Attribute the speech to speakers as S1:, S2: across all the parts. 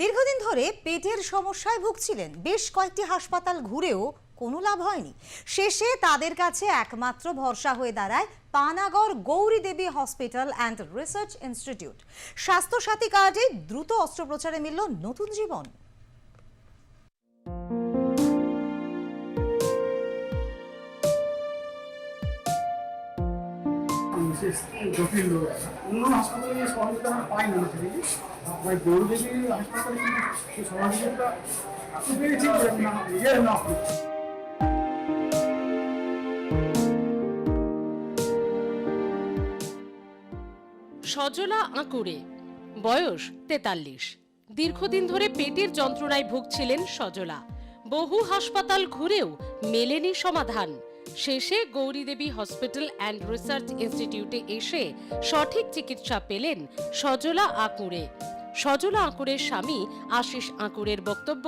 S1: দীর্ঘদিন ধরে পেটের সমস্যায় ভুগছিলেন। বেশ কয়েকটি হাসপাতাল ঘুরেও কোনো লাভ হয়নি। শেষে তাদের কাছে একমাত্র ভরসা হয়ে দাঁড়ায় Panagarh Gouri Devi hospital and research institute. Swasthyasathi কার্ডে দ্রুত অস্ত্রোপচারে মিলল নতুন জীবন।
S2: জটিল রোগ অন্য হাসপাতালে সহযোগিতা আমরা পাই না গৌরদেবী হাসপাতালে সহযোগিতা এত পেয়েছি যে না নিজের না
S3: সজলা আঁকুড়ে, বয়স তেতাল্লিশ। দীর্ঘদিন ধরে পেটের যন্ত্রণায় ভুগছিলেন সজলা। বহু হাসপাতাল ঘুরেও মেলেনি সমাধান। শেষে গৌরীদেবী হসপিটাল অ্যান্ড রিসার্চ ইনস্টিটিউটে এসে সঠিক চিকিৎসা পেলেন সজলা আঁকুড়ে। সজলা আঁকুড়ের স্বামী আশিস আঁকুড়ের বক্তব্য,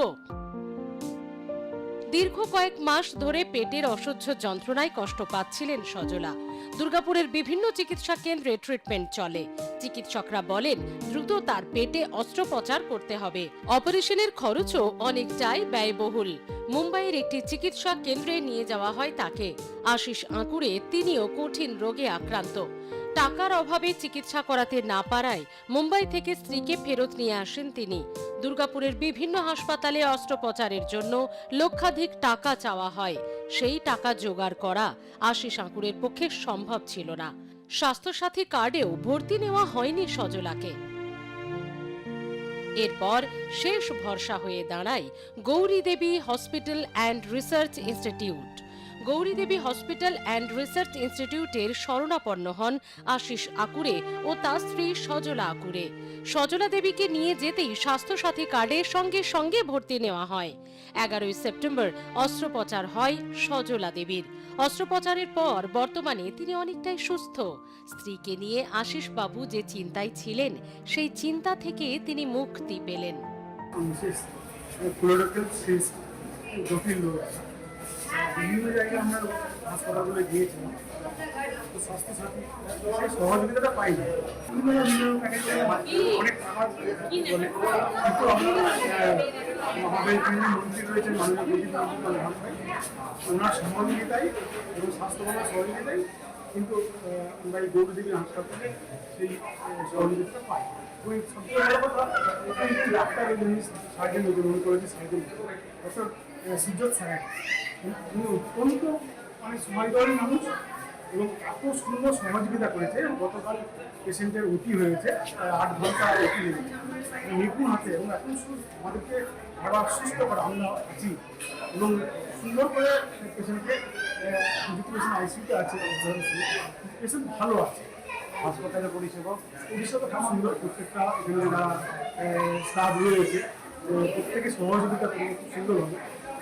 S3: দীর্ঘ কয়েক মাস ধরে পেটের অসহ্য যন্ত্রণায় কষ্ট পাচ্ছিলেন সজলা। দুর্গাপুরের বিভিন্ন চিকিৎসা কেন্দ্রে ট্রিটমেন্ট চলে। চিকিৎসকরা বলেন, দ্রুত তার পেটে অস্ত্রোপচার করতে হবে। অপারেশনের খরচও অনেকটাই ব্যয়বহুল। মুম্বাইয়ের একটি চিকিৎসা কেন্দ্রে নিয়ে যাওয়া হয় তাকে। আশিস আঁকুড়ে তিনিও কঠিন রোগে আক্রান্ত। টাকার অভাবে চিকিৎসা করাতে না পারায় মুম্বাই থেকে স্ত্রীকে ফেরত নিয়ে আসেন তিনি। দুর্গাপুরের বিভিন্ন হাসপাতালে অস্ত্রোপচারের জন্য লক্ষাধিক টাকা চাওয়া হয়। সেই টাকা জোগাড় করা আশিস আঁকুড়ের পক্ষে সম্ভব ছিল না। স্বাস্থ্যসাথী কার্ডেও ভর্তি নেওয়া হয়নি সজলাকে। এরপর শেষ ভরসা হয়ে দাঁড়ায় Gouri Devi hospital and research institute. Gouri Devi hospital and research ইনস্টিটিউটের শরণাপন্ন হন আশিস আকুরে ও তার স্ত্রী সজলা আকুরে। সজলা দেবীকে নিয়ে যেতেই স্বাস্থ্যসাথী কার্ডের সঙ্গে সঙ্গে ভর্তি নেওয়া হয়। এগারোই সেপ্টেম্বর অস্ত্রোপচার হয় সজলা দেবীর। অস্ত্রোপচারের পর বর্তমানে তিনি অনেকটাই সুস্থ। স্ত্রীকে নিয়ে আশিস বাবু যে চিন্তায় ছিলেন, সেই চিন্তা থেকে তিনি মুক্তি পেলেন।
S2: বিভিন্ন জায়গায় আমরা হাসপাতালগুলো গিয়েছিলাম। তো স্বাস্থ্যসাথী সেই পাই না অনেক টাকা বলে কিন্তু আমাদের যিনি মন্ত্রী রয়েছেন মাননীয় প্রদীপ ওনার সহযোগিতায় এবং স্বাস্থ্যবানের সহযোগিতায় কিন্তু আমরা এই গৌরদেবী হাসপাতালে সেই আহ, সহযোগিতাটা পাই। ওই সবচেয়ে বড় কথা ডাক্তার সার্জেন উনি করেছে সার্জেন। ডক্টর স্যার উনি অত্যন্ত মানে সময়দলের মানুষ এবং এত সুন্দর সহযোগিতা করেছে গতকাল পেশেন্টের অতি হয়েছে আট ঘণ্টা অতি লেগেছে নিপুণ হাতে, এবং সু- আমাদেরকে আরও সুস্থ করা, আমরা আছি। এবং সুন্দর করে পেশেন্টকে পেশেন্ট আইসিউতে আছে পেশেন্ট ভালো আছে। হাসপাতালের পরিষেবা পরিষেবা খুব সুন্দর, প্রত্যেকটা এখানে যারা স্টাফ রয়েছে প্রত্যেকে সহযোগিতা করে খুব সুন্দরভাবে মানে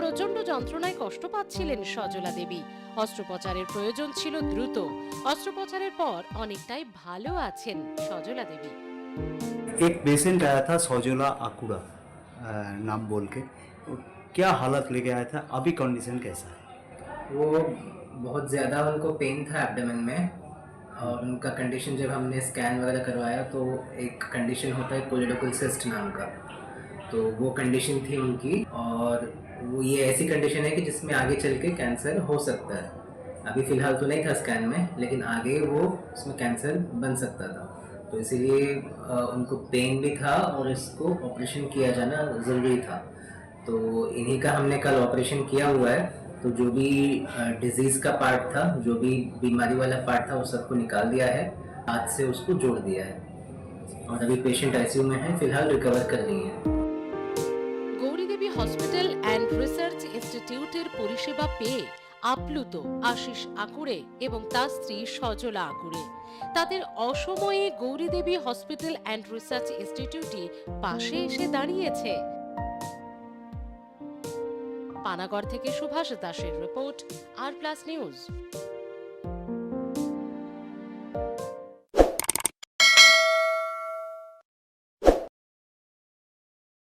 S3: প্রচন্ড যন্ত্রণায় কষ্ট পাচ্ছিলেন সজলা দেবী অস্ত্রোপচারের প্রয়োজন ছিল দ্রুত অস্ত্রোপচারের পর অনেকটাই ভালো আছেন সজলা দেবী
S4: एक पेशेंट आया था सौजोला आकुड़ा अ, नाम बोल के वो क्या हालत लेके आया था अभी कंडीशन कैसा है
S5: वो बहुत ज़्यादा उनको पेन था एब्डोमेन में और उनका कंडीशन जब हमने स्कैन वगैरह करवाया तो एक कंडीशन होता है कोलिडोकल सिस्ट नाम का तो वो कंडीशन थी उनकी और वो ये ऐसी कंडीशन है कि जिसमें आगे चल के कैंसर हो सकता है। अभी फ़िलहाल तो नहीं था स्कैन में, लेकिन आगे वो उसमें कैंसर बन सकता था। तो इसीलिए उनको पेन भी था और इसको ऑपरेशन किया जाना ज़रूरी था। तो इन्हीं का हमने कल ऑपरेशन किया हुआ है। तो जो भी डिज़ीज़ का पार्ट था, जो भी बीमारी वाला पार्ट था, वो सबको निकाल दिया है। हाथ से उसको जोड़ दिया है। और अभी पेशेंट आईसीयू में है, फ़िलहाल रिकवर कर रही है।
S3: গৌরীদেবী হসপিটাল অ্যান্ড রিসার্চ ইনস্টিটিউটের পরিষেবা পেয়ে আপ্লুত আশিস আকুরে এবং তার স্ত্রী সজলা আকুরে তাদের অসময়ে গৌরীদেবী হসপিটাল অ্যান্ড রিসার্চ ইনস্টিটিউটই পাশে এসে দাঁড়িয়েছে। পানাগড় থেকে সুভাষ দাসের রিপোর্ট, আর প্লাস নিউজ।